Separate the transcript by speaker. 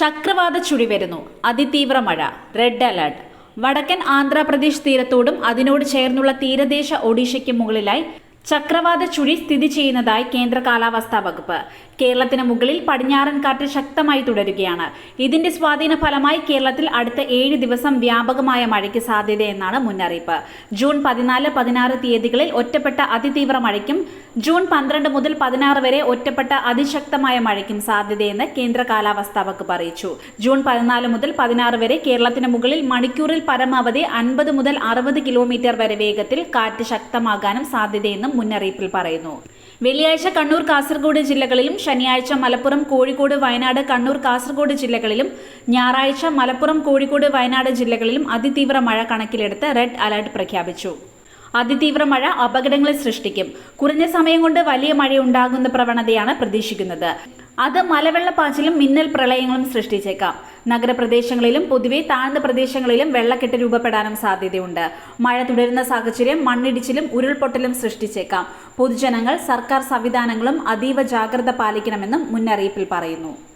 Speaker 1: ചക്രവാത ചുഴി വരുന്നു. അതിതീവ്ര മഴ. റെഡ് അലർട്ട് വടക്കൻ ആന്ധ്രാപ്രദേശ് തീരത്തോടും അതിനോട് ചേർന്നുള്ള തീരദേശ ഒഡീഷയ്ക്ക് മുകളിലായി ചക്രവാത ചുഴി സ്ഥിതി ചെയ്യുന്നതായി കേന്ദ്ര കാലാവസ്ഥാ വകുപ്പ്. കേരളത്തിന് മുകളിൽ പടിഞ്ഞാറൻ കാറ്റ് ശക്തമായി തുടരുകയാണ്. ഇതിന്റെ സ്വാധീന ഫലമായി കേരളത്തിൽ അടുത്ത ഏഴ് ദിവസം വ്യാപകമായ മഴയ്ക്ക് സാധ്യതയെന്നാണ് മുന്നറിയിപ്പ്. ജൂൺ പതിനാല് പതിനാറ് തീയതികളിൽ ഒറ്റപ്പെട്ട അതിതീവ്ര മഴയ്ക്കും ജൂൺ പന്ത്രണ്ട് മുതൽ പതിനാറ് വരെ ഒറ്റപ്പെട്ട അതിശക്തമായ മഴയ്ക്കും സാധ്യതയെന്ന് കേന്ദ്ര കാലാവസ്ഥാ വകുപ്പ് അറിയിച്ചു. ജൂൺ പതിനാല് മുതൽ പതിനാറ് വരെ കേരളത്തിന് മുകളിൽ മണിക്കൂറിൽ പരമാവധി അൻപത് മുതൽ അറുപത് കിലോമീറ്റർ വരെ വേഗത്തിൽ കാറ്റ് ശക്തമാകാനും സാധ്യതയെന്നും മുന്നറിയിപ്പിൽ പറയുന്നു. വെള്ളിയാഴ്ച കണ്ണൂർ കാസർഗോഡ് ജില്ലകളിലും ശനിയാഴ്ച മലപ്പുറം കോഴിക്കോട് വയനാട് കണ്ണൂർ കാസർഗോഡ് ജില്ലകളിലും ഞായറാഴ്ച മലപ്പുറം കോഴിക്കോട് വയനാട് ജില്ലകളിലും അതിതീവ്ര മഴ കണക്കിലെടുത്ത് റെഡ് അലർട്ട് പ്രഖ്യാപിച്ചു. അതിതീവ്ര മഴ അപകടങ്ങളെ സൃഷ്ടിക്കും. കുറഞ്ഞ സമയം കൊണ്ട് വലിയ മഴയുണ്ടാകുന്ന പ്രവണതയാണ് പ്രതീക്ഷിക്കുന്നത്. അത് മലവെള്ളപ്പാച്ചിലും മിന്നൽ പ്രളയങ്ങളും സൃഷ്ടിച്ചേക്കാം. നഗരപ്രദേശങ്ങളിലും പൊതുവെ താഴ്ന്ന പ്രദേശങ്ങളിലും വെള്ളക്കെട്ട് രൂപപ്പെടാനും സാധ്യതയുണ്ട്. മഴ തുടരുന്ന സാഹചര്യം മണ്ണിടിച്ചിലും ഉരുൾപൊട്ടലും സൃഷ്ടിച്ചേക്കാം. പൊതുജനങ്ങൾ സർക്കാർ സംവിധാനങ്ങളും അതീവ ജാഗ്രത പാലിക്കണമെന്നും മുന്നറിയിപ്പിൽ പറയുന്നു.